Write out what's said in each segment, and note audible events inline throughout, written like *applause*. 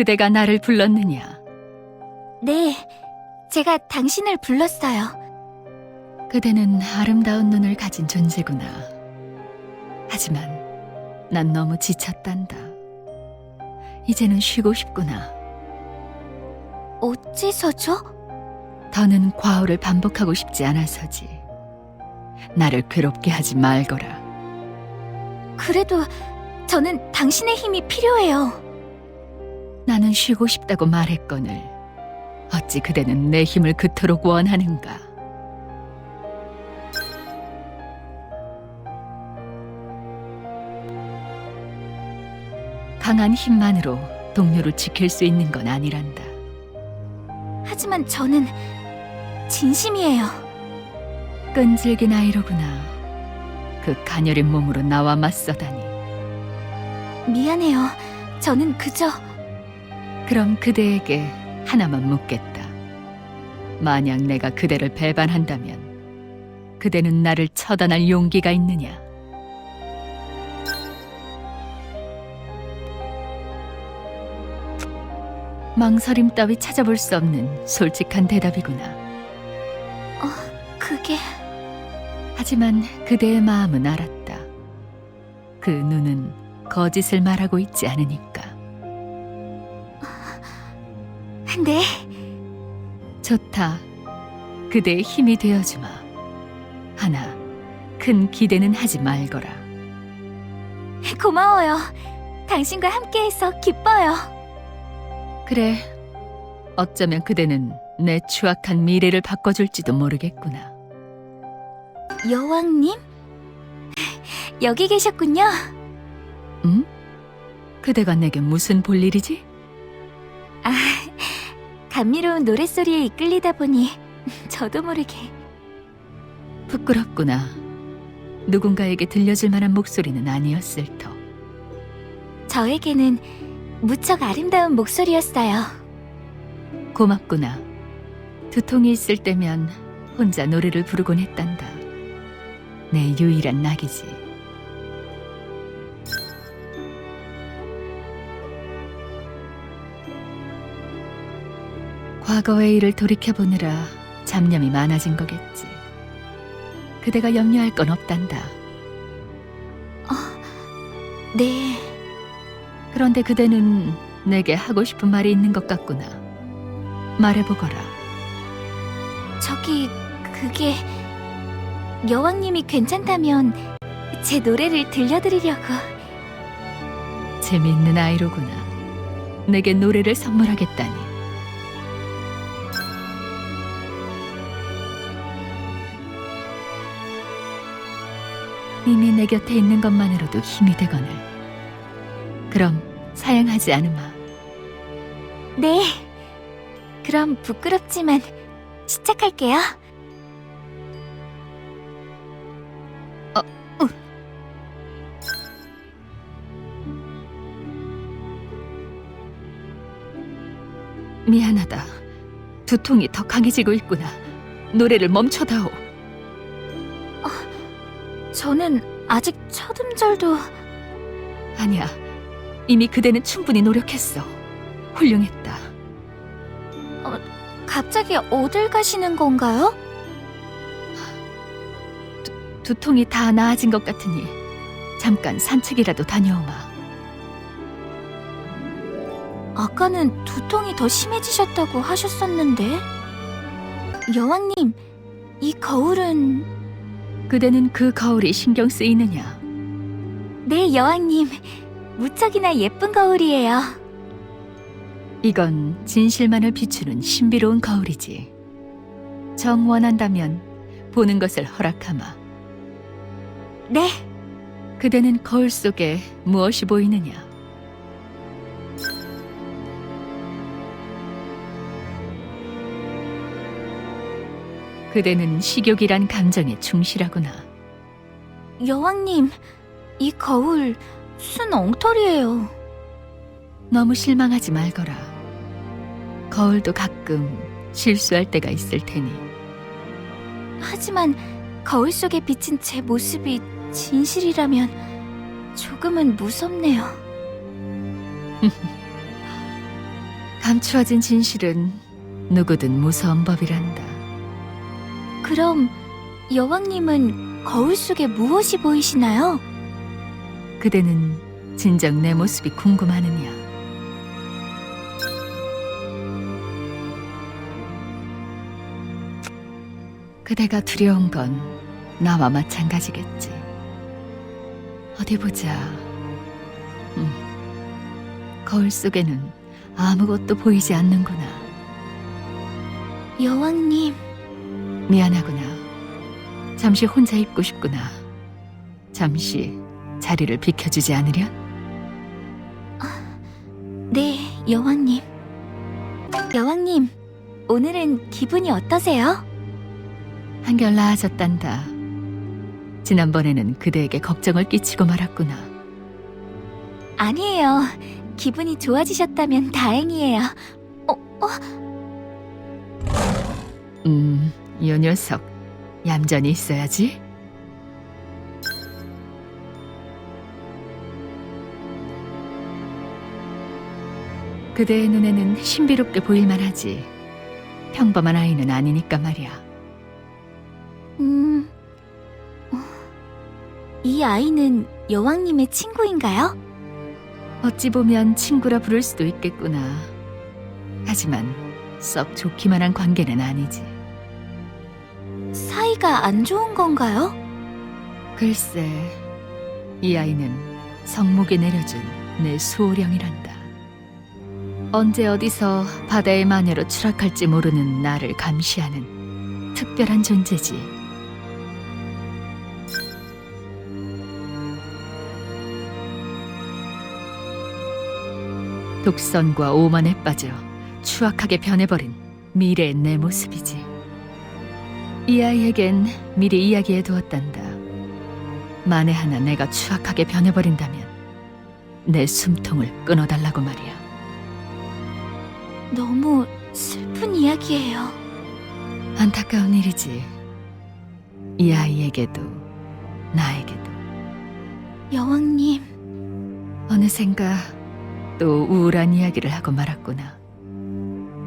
그대가 나를 불렀느냐? 네, 제가 당신을 불렀어요. 그대는 아름다운 눈을 가진 존재구나. 하지만 난 너무 지쳤단다. 이제는 쉬고 싶구나. 어째서죠? 더는 과오를 반복하고 싶지 않아서지. 나를 괴롭게 하지 말거라. 그래도 저는 당신의 힘이 필요해요. 나는 쉬고 싶다고 말했거늘. 어찌 그대는 내 힘을 그토록 원하는가? 강한 힘만으로 동료를 지킬 수 있는 건 아니란다. 하지만 저는 진심이에요. 끈질긴 아이로구나. 그 가녀린 몸으로 나와 맞서다니. 미안해요. 저는 그저 그럼 그대에게 하나만 묻겠다. 만약 내가 그대를 배반한다면 그대는 나를 처단할 용기가 있느냐? 망설임 따위 찾아볼 수 없는 솔직한 대답이구나. 그게 하지만 그대의 마음은 알았다. 그 눈은 거짓을 말하고 있지 않으니까. 네. 좋다. 그대의 힘이 되어주마. 하나, 큰 기대는 하지 말거라. 고마워요. 당신과 함께해서 기뻐요. 그래, 어쩌면 그대는 내 추악한 미래를 바꿔줄지도 모르겠구나. 여왕님? 여기 계셨군요. 응? 그대가 내게 무슨 볼일이지? 아, 감미로운 노랫소리에 이끌리다 보니 *laughs* 저도 모르게 부끄럽구나. 누군가에게 들려줄 만한 목소리는 아니었을 터. 저에게는 무척 아름다운 목소리였어요. 고맙구나. 두통이 있을 때면 혼자 노래를 부르곤 했단다. 내 유일한 낙이지. 과거의 일을 돌이켜보느라 잡념이 많아진 거겠지. 그대가 염려할 건 없단다. 네, 그런데 그대는 내게 하고 싶은 말이 있는 것 같구나. 말해보거라. 저기 그게 여왕님이 괜찮다면 제 노래를 들려드리려고. 재미있는 아이로구나. 내게 노래를 선물하겠다니. 이미 내 곁에 있는 것만으로도 힘이 되거늘. 그럼 사양하지 않으마. 네. 그럼 부끄럽지만 시작할게요. 어, 미안하다. 두통이 더 강해지고 있구나. 노래를 멈춰다오. 저는 아직 첫 음절도 아니야. 이미 그대는 충분히 노력했어. 훌륭했다. 갑자기 어딜 가시는 건가요? 두통이 다 나아진 것 같으니 잠깐 산책이라도 다녀오마. 아까는 두통이 더 심해지셨다고 하셨었는데. 여왕님, 이 거울은 그대는 그 거울이 신경 쓰이느냐? 네, 여왕님. 무척이나 예쁜 거울이에요. 이건 진실만을 비추는 신비로운 거울이지. 정 원한다면 보는 것을 허락하마. 네, 그대는 거울 속에 무엇이 보이느냐? 그대는 식욕이란 감정에 충실하구나. 여왕님. 이 거울 순 엉터리예요. 너무 실망하지 말거라. 거울도 가끔 실수할 때가 있을 테니. 하지만 거울 속에 비친 제 모습이 진실이라면 조금은 무섭네요. *laughs* 감추어진 진실은 누구든 무서운 법이란다. 그럼 여왕님은 거울 속에 무엇이 보이시나요? 그대는 진정 내 모습이 궁금하느냐? 그대가 두려운 건 나와 마찬가지겠지. 어디 보자. 음, 거울 속에는 아무것도 보이지 않는구나. 여왕님, 미안하구나. 잠시 혼자 있고 싶구나. 잠시 자리를 비켜주지 않으련? 네, 여왕님. 여왕님, 오늘은 기분이 어떠세요? 한결 나아졌단다. 지난번에는 그대에게 걱정을 끼치고 말았구나. 아니에요. 기분이 좋아지셨다면 다행이에요. 어, 어, 음, 이 녀석 얌전히 있어야지. 그대의 눈에는 신비롭게 보일만 하지. 평범한 아이는 아니니까 말이야. 음, 어, 이 아이는 여왕님의 친구인가요? 어찌 보면 친구라 부를 수도 있겠구나. 하지만 썩 좋기만 한 관계는 아니지. 사이가 안 좋은 건가요? 글쎄, 이 아이는 성목에 내려준 내 수호령이란다. 언제 어디서 바다의 마녀로 추락할지 모르는 나를 감시하는 특별한 존재지. 독선과 오만에 빠져 추악하게 변해버린 미래의 내 모습이지. 이 아이에겐 미리 이야기해 두었단다. 만에 하나 내가 추악하게 변해버린다면 내 숨통을 끊어달라고 말이야. 너무 슬픈 이야기예요. 안타까운 일이지. 이 아이에게도 나에게도 여왕님, 어느샌가 또 우울한 이야기를 하고 말았구나.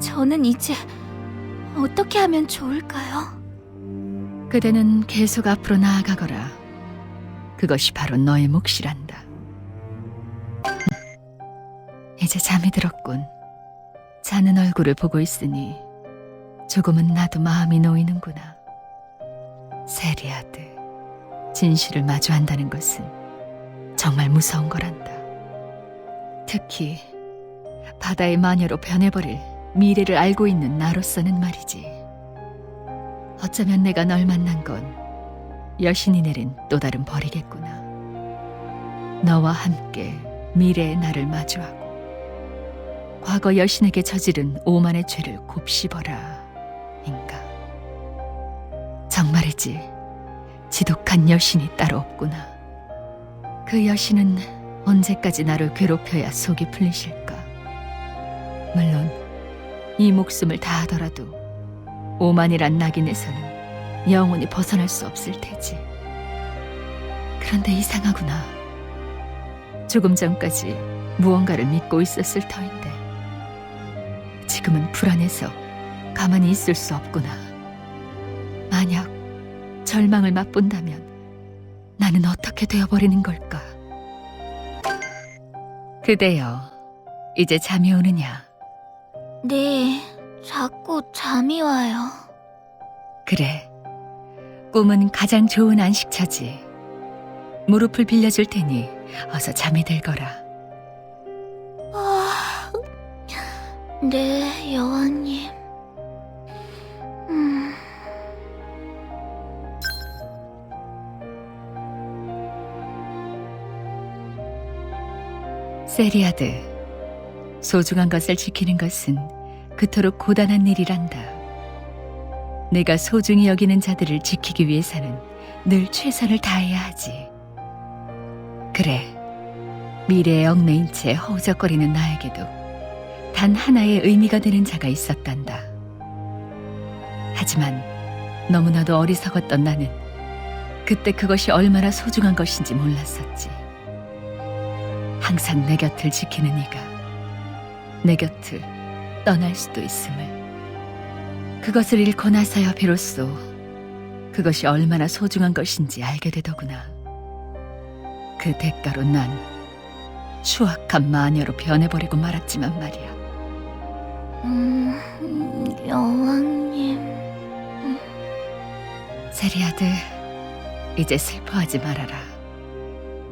저는 이제 어떻게 하면 좋을까요? 그대는 계속 앞으로 나아가거라. 그것이 바로 너의 몫이란다. 이제 잠이 들었군. 자는 얼굴을 보고 있으니 조금은 나도 마음이 놓이는구나. 세리아드, 진실을 마주한다는 것은 정말 무서운 거란다. 특히 바다의 마녀로 변해버릴 미래를 알고 있는 나로서는 말이지. 어쩌면 내가 널 만난 건 여신이 내린 또 다른 벌이겠구나. 너와 함께 미래의 나를 마주하고 과거 여신에게 저지른 오만의 죄를 곱씹어라. 인가. 정말이지. 지독한 여신이 따로 없구나. 그 여신은 언제까지 나를 괴롭혀야 속이 풀리실까? 물론 이 목숨을 다하더라도 오만이란 낙인에서는 영원히 벗어날 수 없을 테지. 그런데 이상하구나. 조금 전까지 무언가를 믿고 있었을 터인데, 지금은 불안해서 가만히 있을 수 없구나. 만약 절망을 맛본다면 나는 어떻게 되어버리는 걸까? 그대여, 이제 잠이 오느냐? 네, 자꾸 잠이 와요. 그래. 꿈은 가장 좋은 안식처지. 무릎을 빌려줄 테니 어서 잠이 들거라. 아, 네, 여왕님. 음, 세리아드, 소중한 것을 지키는 것은 그토록 고단한 일이란다. 내가 소중히 여기는 자들을 지키기 위해서는 늘 최선을 다해야 하지. 그래, 미래에 얽매인 채 허우적거리는 나에게도 단 하나의 의미가 되는 자가 있었단다. 하지만 너무나도 어리석었던 나는 그때 그것이 얼마나 소중한 것인지 몰랐었지. 항상 내 곁을 지키는 이가 내 곁을 떠날 수도 있음을. 그것을 잃고 나서야 비로소 그것이 얼마나 소중한 것인지 알게 되더구나. 그 대가로 난 추악한 마녀로 변해버리고 말았지만 말이야. 음, 여왕님. 세리아들, 이제 슬퍼하지 말아라.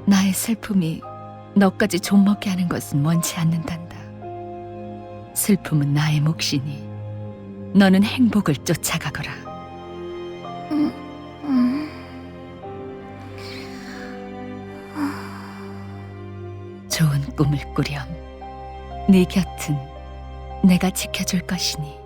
나의 슬픔이 너까지 좀먹게 하는 것은 원치 않는단다. 슬픔은 나의 몫이니 너는 행복을 쫓아가거라. 좋은 꿈을 꾸렴. 네 곁은 내가 지켜줄 것이니.